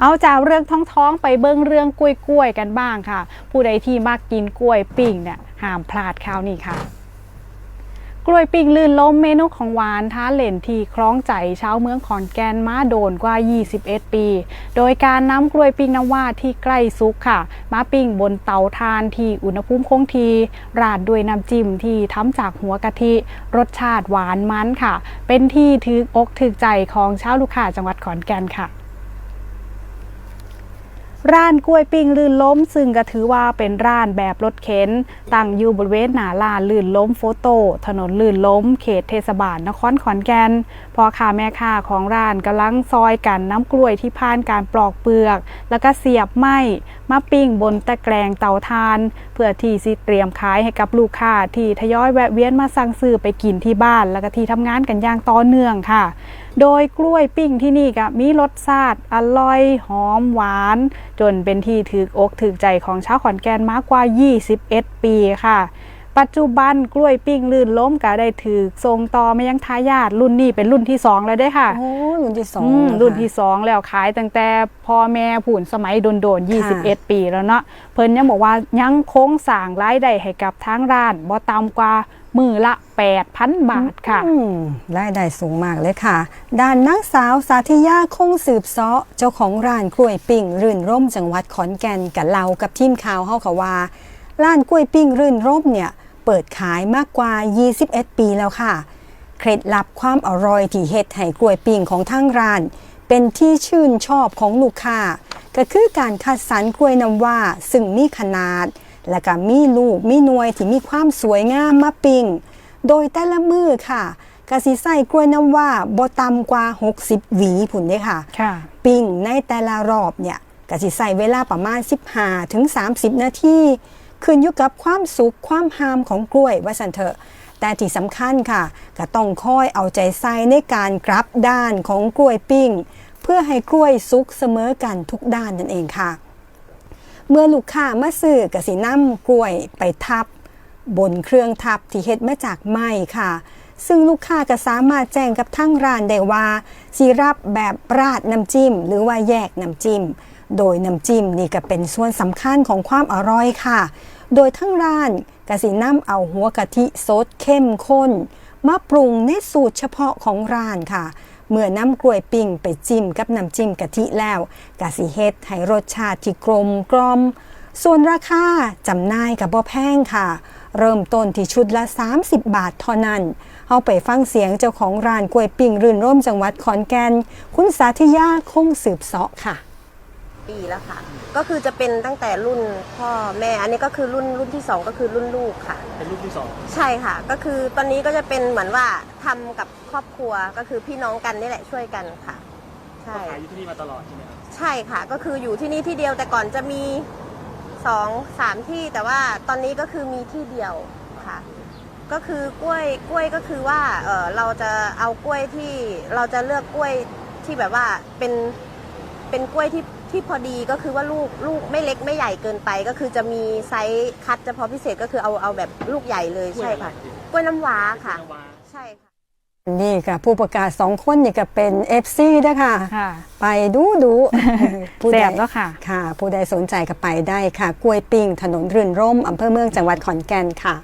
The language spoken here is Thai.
เอาจากเรื่องท้องๆไปเบิ้งเรื่องกล้วยๆกันบ้างค่ะ ผู้ใดที่มักกินกล้วยปิ้งเนี่ยห้ามพลาดคราวนี้ค่ะกล้วยปิ้งลื่นล้มเมนูของหวานท้าเล่นที่คล้องใจชาวเมืองขอนแก่นมาโดนกว่า 21 ปี โดยการนำกล้วยปิ้งน้ำว่าที่ใกล้สุกค่ะ มาปิ้งบนเตาถ่านที่อุณหภูมิคงที ราดด้วยน้ำจิ้มที่ทำจากหัวกะทิ รสชาติหวานมันค่ะ เป็นที่ถือกถือใจของชาวลูกค้าจังหวัดขอนแก่นค่ะ ร้านกล้วยปิ้งลื่นล้ม ซึ่งก็ถือว่าเป็นร้านแบบรถเข็น ตั้งอยู่บริเวณหน้าร้านลื่นล้มโฟโต้ถนนลื่นล้ม เขตเทศบาลนครขอนแก่นพอค้าแม่ค้าของร้านกำลังซอยกันน้ำกล้วยที่ผ่านการปลอกเปลือก แล้วก็เสียบไหมมาปิ้งบนตะแกรงเตาถ่าน เพื่อที่สิเตรียมขายให้กับลูกค้าที่ทยอยแวะเวียนมาสั่งซื้อไปกินที่บ้าน แล้วก็ที่ทำงานกันอย่างต่อเนื่องค่ะ โดยกล้วยปิ้งที่นี่ก็มีรสชาติอร่อยหอมหวาน จนเป็นที่ถืออกถือใจของชาวขอนแก่นมากกว่า 21 ปีค่ะ ปัจจุบันกล้วยปิ้งลื่นล้มก็ได้ถือทรงต่อมายังทายาทรุ่นนี้เป็นรุ่นที่ 2 แล้วได้อค่ะโอ้รุ่นที่สองอืมเหอคะรุ่นที่ 2 แล้วขายตั้งแต่พ่อแม่ผุนสมัยโดนๆค่ะ21 ปีแล้วเนาะเพิ่นยังบอกว่ายังคงสร้างรายได้ให้กับทางร้านบ่ต่ำกว่า มือละ 8,000 บาทค่ะอืมรายได้สูงมากเลยค่ะ ด้านนางสาวสาธิยาคงสืบเซาะเจ้าของร้านกล้วยปิ้งรื่นร่มจังหวัดขอนแก่นกับเรากับทีมข่าวเฮาค่ะว่าร้านกล้วยปิ้งรื่นร่มเนี่ยเปิดขายมากกว่า 21 ปีแล้วค่ะ เคล็ดลับความอร่อยที่เฮ็ดให้กล้วยปิ้งของทางร้าน เป็นที่ชื่นชอบของลูกค้าก็คือการคัดสรรกล้วยน้ำว่าซึ่งมีขนาด และก็มีลูกมีหน่วยที่มีความสวยงามมาปิ้งโดยแต่ละมือค่ะกะสิใส่กล้วยน้ำว่าบ่ต่ำกว่า 60 หวีผุนเด้ค่ะค่ะ ปิ้งในแต่ละรอบเนี่ยกะสิใส่เวลาประมาณ 15ถึง30 นาทีขึ้นอยู่กับความสุขความหามของกล้วยว่าสันเถอะ แต่ที่สำคัญค่ะ ก็ต้องคอยเอาใจใส่ในการกรับด้านของกล้วยปิ้ง เพื่อให้กล้วยสุกเสมอกันทุกด้านนั่นเองค่ะ เมื่อลูกค้ามาซื้อกสินำกล้วยไปทับบนเครื่องทับที่เฮ็ดมาจากไม้ค่ะ ซึ่งลูกค้าก็สามารถแจ้งกับทั้งร้านได้ว่าสิรับแบบราดน้ำจิ้ม หรือว่าแยกน้ำจิ้ม โดยน้ำจิ้มนี่ก็เป็นส่วนสำคัญของความอร่อยค่ะ โดยทั้งร้านกสินำเอาหัวกะทิสดเข้มข้นมาปรุงในสูตรเฉพาะของร้านค่ะ เมื่อน้ำกล้วยปิ้งไปจิ้มกับน้ำจิ้มกะทิแล้วกะสิเฮ็ดให้รสชาติที่กลมกล่อม ส่วนราคาจำหน่ายกับบ่แพงค่ะ เริ่มต้นที่ชุดละ 30 บาทเท่านั้นเอาไปฟังเสียงเจ้าของร้านกล้วยปิ้งรื่นร่มจังหวัดขอนแก่นคุณสาธิยาคงสืบเสาะค่ะ ปีแล้วค่ะ ก็คือจะเป็นตั้งแต่รุ่นพ่อแม่ อันนี้ก็คือรุ่นรุ่นที่สองก็คือรุ่นลูกค่ะ เป็นรูปที่สองใช่ค่ะ ก็คือตอนนี้ก็จะเป็นเหมือนว่าทำกับครอบครัวก็คือพี่น้องกันนี่แหละช่วยกันค่ะใช่ก็ขายอยู่ที่นี่มาตลอดใช่ไหมครับใช่ค่ะ ก็คืออยู่ที่นี่ที่เดียวแต่ก่อนจะมีสองสามที่แต่ว่าตอนนี้ก็คือมีที่เดียวค่ะ ก็คือกล้วยกล้วยก็คือว่าเออเราจะเอากล้วยที่เราจะเลือกกล้วยที่แบบว่าเป็นเป็นกล้วยที่ ที่พอดีก็คือว่าลูกลูกไม่เล็กไม่ใหญ่เกินไป ก็คือจะมีไซส์คัดเฉพาะพิเศษก็คือเอาเอาแบบลูกใหญ่เลยใช่ค่ะกล้วยน้ำว้าค่ะนาวาใช่ค่ะ นี่ค่ะ ผู้ประกาศสองคนนี่ก็เป็น FC ด้วยค่ะ ค่ะไปดูดู ผู้แซ่ใดบแล้วค่ะ ค่ะ ผู้ใดสนใจก็ไปได้ค่ะ กล้วยปิ้งถนนรื่นร่มอำเภอเมืองจังหวัดขอนแก่นค่ะ